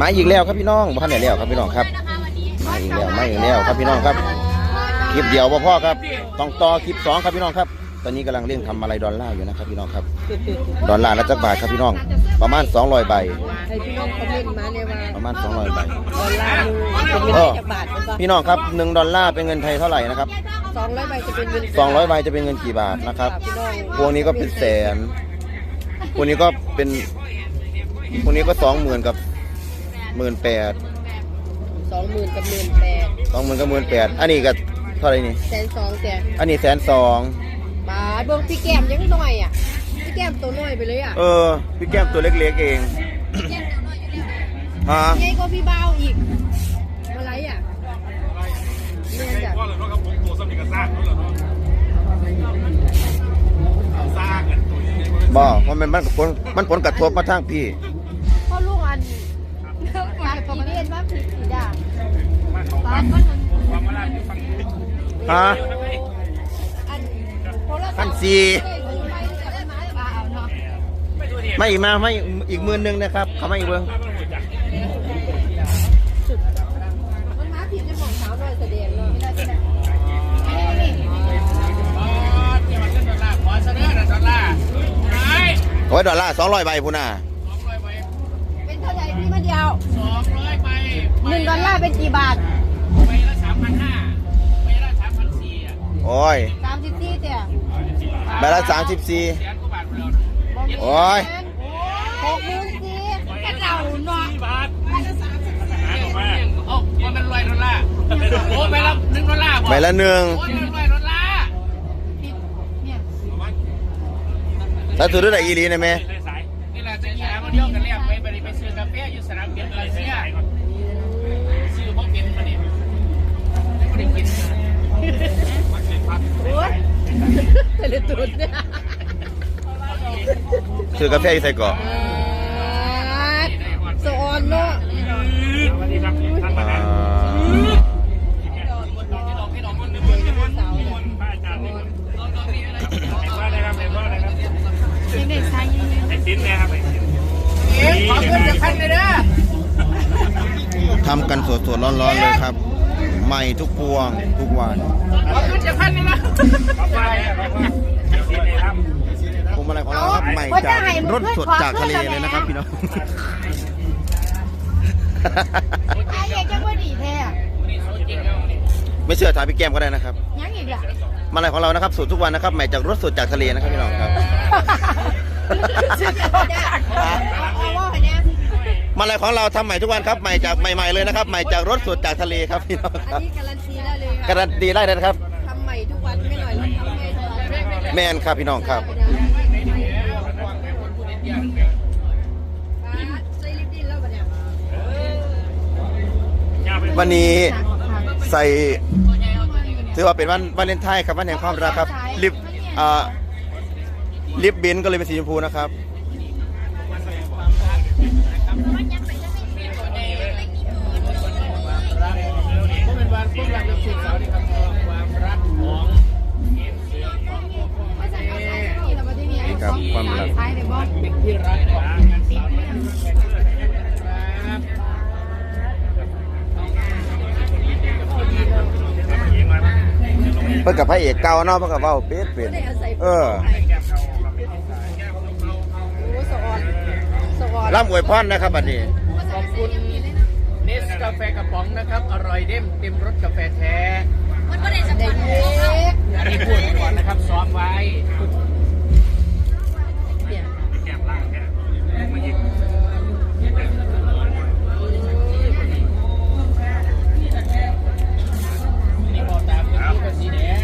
มาอีกแล้วครับพี่น้องบ้านไหนแล้วครับพี่น้องครับมาอีกแล้วมาอีกแล้วครับพี่น้องครับคลิปเดียวบ่พ่อครับต้องต่อคลิปสองครับพี่น้องครับ ตอนนี้กำลังเร่งทำอะไรดอลลาร์อยู่นะครับพี่น้องครับดอลลาร์ละจักบาทครับพี่น้อง ประมาณ200ใบให้พี่น้องคอมเมนต์มาเลยว่าประมาณ200ใบดอลลาร์หนึงเป็นเงินเออจากบาทเป็นปะพี่น้องครับ1ดอลลาร์เป็นเงินไทยเท่าไหร่นะครับสองร้อยใบจะเป็นเงิน200ใบจะเป็นเงินกี่บาทนะครับพี่น้องพวกนี้ก็เป็นแสนพวกนี้ก็เป็นพวกนี้ก็สองหมื่นกับ หมื่นแปดสองหมื่นกับหมื่นแปดสองหมื่นกับหมื่นแปดอันนี้ก็เท่าไหรนี่ แสนสองแต่อันนี้แสนสองบาทเบิ่งพี่แก้มยังน้อยอะพี่แก้มตัวน้อยไปเลยอะเออ พี่แก้มตัวเล็กๆเองฮะใหญ่กว่าพี่เบาอีกอะไรอะเนี่ยจ้ะว่าเลยว่าครับผมตัวสมิกสร้างเขาเหรอเนาะสร้างกันตัวนี้บ่เพราะมันมันผลมันผลกระทบมาทางพี่ ฮะอันโทรศัพท์พันสี่ไม่ตัวเดียวไม่อีกมาไม่อีกหมื่นหนึ่งนะครับเขาไม่อีกเบิ้งมันมาผิดในหมองเท้าหน่อยแสดงเลยไม่ได้ไม่ได้อ๋อที่มันขึ้นดอลลาร์ขอเสนอนะดอลลาร์ไอ้โอ้ยดอลลาร์สองร้อยใบพูน่ะสองร้อยใบเป็นเท่าไหร่พี่มาเดียวสองร้อยใบหนึ่งดอลลาร์เป็นกี่บาท โอ้ยสามสิบสี่เตี่ยใบละสามสิบสี่แสนกว่าบาทไปแล้วโอ้ยหกหมื่นสี่เป็นเราเนาะบาทหาออกมาโอ้มันเป็นรวยดอลลาร์โอ้ใบละหนึ่งดอลลาร์ใบละหนึ่งโอ้ยเป็นรวยดอลลาร์เนี่ยถ้าถือได้อีหลีนะแม่เลยสายนี่แหละจะหามาเที่ยวกันแล้วไปไปไปซื้อกาแฟอยู่สนามบินมาเลเซียซื้อพวกเป็นมาเนี่ยไม่ได้กินมันเป็นพัก โอ้ ยแต่ละตุนเนี่ยถือกาแฟอยู่ใส่เกาะสอนเนาะสวัสดีครับท่านประอ่าธานที่ดอกที่ดอกมันนึกว่าจะมันมันพระอาจารย์นี่ว่าอะไรครับเป็นว่าอะไรครับเด็กชายยังไอ้สินเนี่ยครับไอ้สินเอ๊ะขอเงินจากท่านเลยนะทำกันสดๆร้อนๆเลยครับ ใหม่ทุกพวงทุกวันขอเงินจากท่านเลยนะขอบคุณครับสินเนี่ยครับพวงมาลัยของเราครับใหม่จากรถสดจากทะเลเลยนะครับพี่น้องไอ้ยังจะว่าดีแท้ไม่เชื่อถามพี่แก้มก็ได้นะครับยังอีกล่ะมาลัยของเรานะครับสดทุกวันนะครับใหม่จากรถสดจากทะเลนะครับพี่น้องครับ เอาว่าเนี่ยมาลัยของเราทำใหม่ทุกวันครับใหม่จากใหม่ๆเลยนะครับ ใหม่จากรถสดจากทะเลครับพี่น้องอันครับนี้การันตีได้เลยค่ะการันตีได้เลยนะครับ ทำใหม่ทุกวันไม่หน่อยแล้วทำใหม่ทุกวันแมนครับพี่น้องครับใส่ลิปดิ้นแล้วปะเนี่ยวันนี้ใส่ถือว่าเป็นวันวาเลนไทน์ครับวันแห่งความรักครับลิปอ่าลิปบินก็เลยเป็นสีชมพูนะครับ เพื่อกับพระเอกเก่าเนาะเพื่อกับว่าเป็ดเป็ดเออโอ้สะออนสะออนร่ำอวยพรนะครับบัดนี้ขอบคุณเนสกาแฟกระป๋องนะครับ อร่อยเด้มเต็มรสกาแฟแท้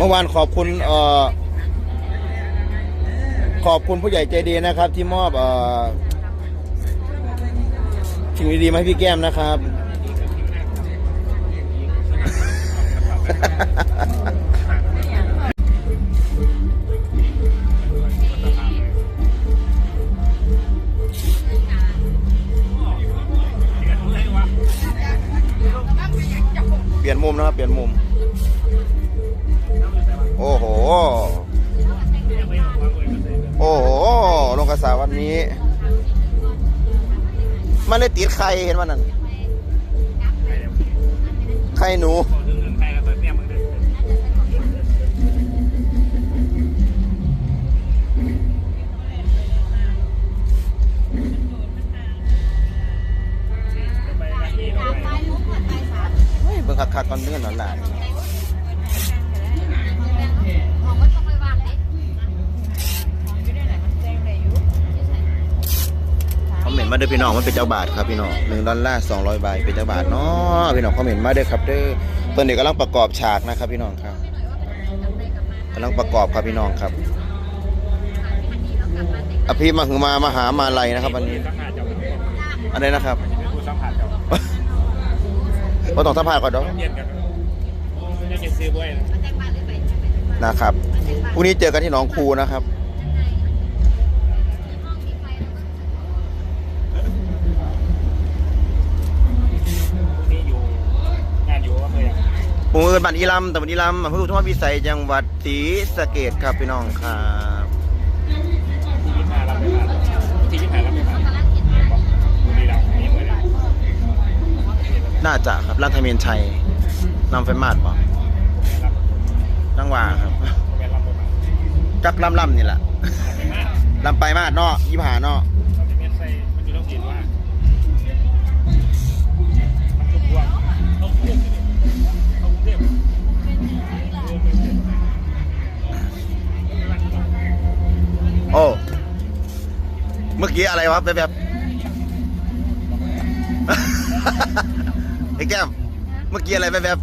มื่อวานขอบคุณเอ่อขอบคุณผู้ใหญ่ใจดีนะครับ ที่มอบเอ่อสิ่งดีๆมาให้พี่แก้มนะครับ เปลี่ยนมุมนะครับเปลี่ยนมุม อ้โห โอ้โหลงกระสาวันนี้ มันเลยติดใครเห็นมันนั่นใครแล้วตอนเนี้ยมึงเบิ่งคักๆก่อนเนื่อนหลานคอมเมน มาเด้อพี่น้องมันเป็นเจ้าบาทครับพี่น้องหนึ่งดอลลาร์สองร้อยใบเป็นเจ้าบาทเนาะพี่น้องคอมเมนต์มาเด้อครับเด้อตอนนี้กำลังประกอบฉากนะครับพี่น้องครับกำลังประกอบครับพี่น้องครับ อภิมาหือมามาหามาลัยนะครับวันนี้อะไรนะครับเป็นผู้สัมผัสเจ้าว่าต้องสัมภาษณ์ก่อนเด้อเย็นกันยังจะซื้อบ้วยนะครับพรุ่งนี้เจอกันที่หนองคูนะครับ นี่อยู่งานอยู่ก็เคย ผมเอินบัตรอีลัมแต่บัตรอีลัมอำเภออุทุมพรพิสัยจังหวัดศรีสะเกดครับพี่น้องครับน่าจะครับร้านไทยเมียนชัยนำไฟมาดบ่รับจังหวะครับแม่รับไปผ่านจักลำลำนี่แหละลำไปมาดเนาะยี่หาเนาะ โอ้ เมื่อกี้อะไรวะแบบแบบไอ้แก้มเมื่อกี้อะไรแบบแบบ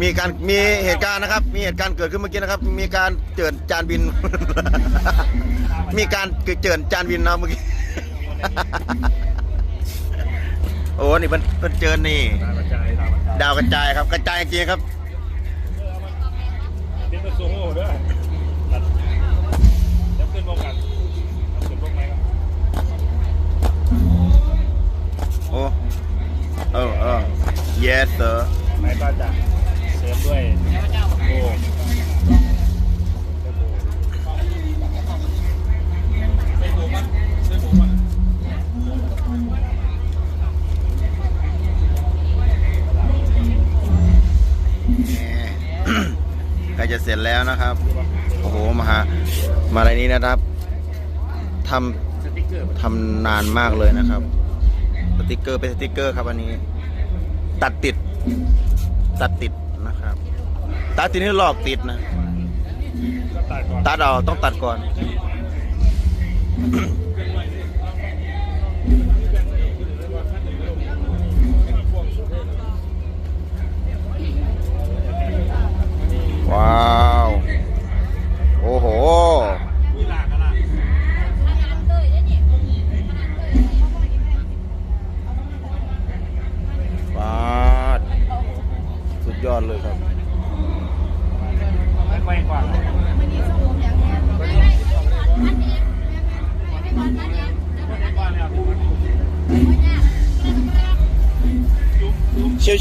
มีการมีเหตุการณ์นะครับ มีเหตุการณ์เกิดขึ้นเมื่อกี้นะครับ มีการเจินจานบิน มีการเจินจานบินนะเมื่อกี้โอ้นี่มันมันเจินนี่ดาวกระจายดาวกระจายดาวกระจายครับ กระจายจริงๆครับ เดี๋ยวจะโซ่ด้วยเดี๋ยวขึ้นพวกกันขึ้นพวกไหมครับ โอ้เออเออ yes sir ไหนก็จะเสริมด้วยโอ้ไม่ถูกมั้ยไม่ถูกมั้ยนี่ใกล้จะเสร็จแล้วนะครับ โอ้โห มาหามาอะไรนี้นะครับทสติ๊กเกอร์ำทำนานมากเลยนะครับ สติกเกอร์เป็นสติกเกอร์ครับอันนี้ ตัดติด ตัดติดนะครับ ตัดติดนี่ลอกติดนะก็ตัดก่อนตัดเอาต้องตัดก่อน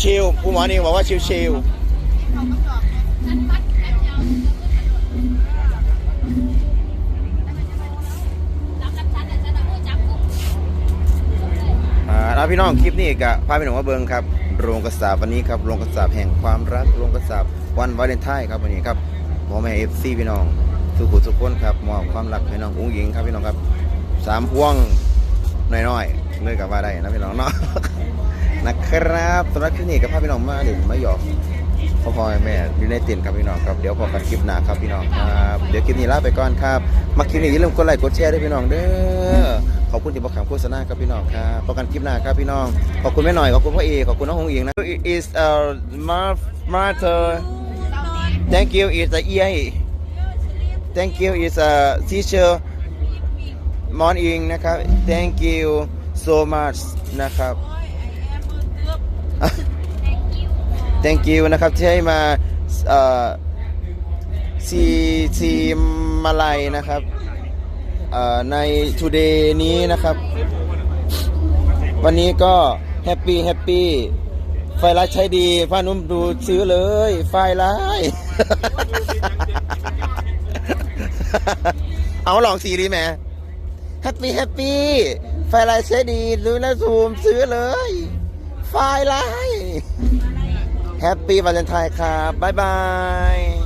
ชิวๆผู้หมอนี่บอกว่าชิวๆอ่าแล้วพี่น้องคลิปนี้กับพาพี่น้องมาเบิงครับโรงกระสาบวันนี้ครับโรงกระสาบแห่งความรักโรงกระสาบวันวาเลนไทน์ครับวันนี้ครับพ่อแม่เอฟซีพี่น้องทุกคนทุกคนครับมอบความรักให้น้องอุ้งหญิงครับพี่น้องครับสามพวงน้อยๆเลยกับว่าได้นะพี่น้องเนาะ นะครับสำหรับคลิปนี้กับพาพี่น้องมาเด่นมาหยอกพ่อพ่อแม่อยู่ในเต็นท์ครับพี่น้องครับเดี๋ยวพอกันคลิปหน้าครับพี่น้องครับเดี๋ยวคลิปนี้ลาไปก่อนครับมาคลิปนี้อย่าลืมกดไลค์กดแชร์ด้วยพี่น้องเด้อขอบคุณที่บอกข่าวโฆษณาครับพี่น้องครับพอกันคลิปหน้าครับพี่น้องขอบคุณแม่หน่อยขอบคุณพ่อเอขอบคุณน้องหงอิงนะ is a mar matter thank you is a EA thank you is a teacher มอนอิงนะครับ thank you so much นะครับ thank you นะครับที่ให้มาซีซีมาลัยนะครับใน today นี้นะครับ วันนี้ก็แฮปปี้แฮปปี้ไฟร้ายใช้ดีฟ้านุ่มดูซื้อเลย ไฟร้ายเอาลองสีดีไหมแฮปปี้แฮปปี้ไฟลายใช้ดีดูแลซูมซื้อเลย ไฟลาย แฮปปี้วาเลนไทน์ครับ บ๊ายบาย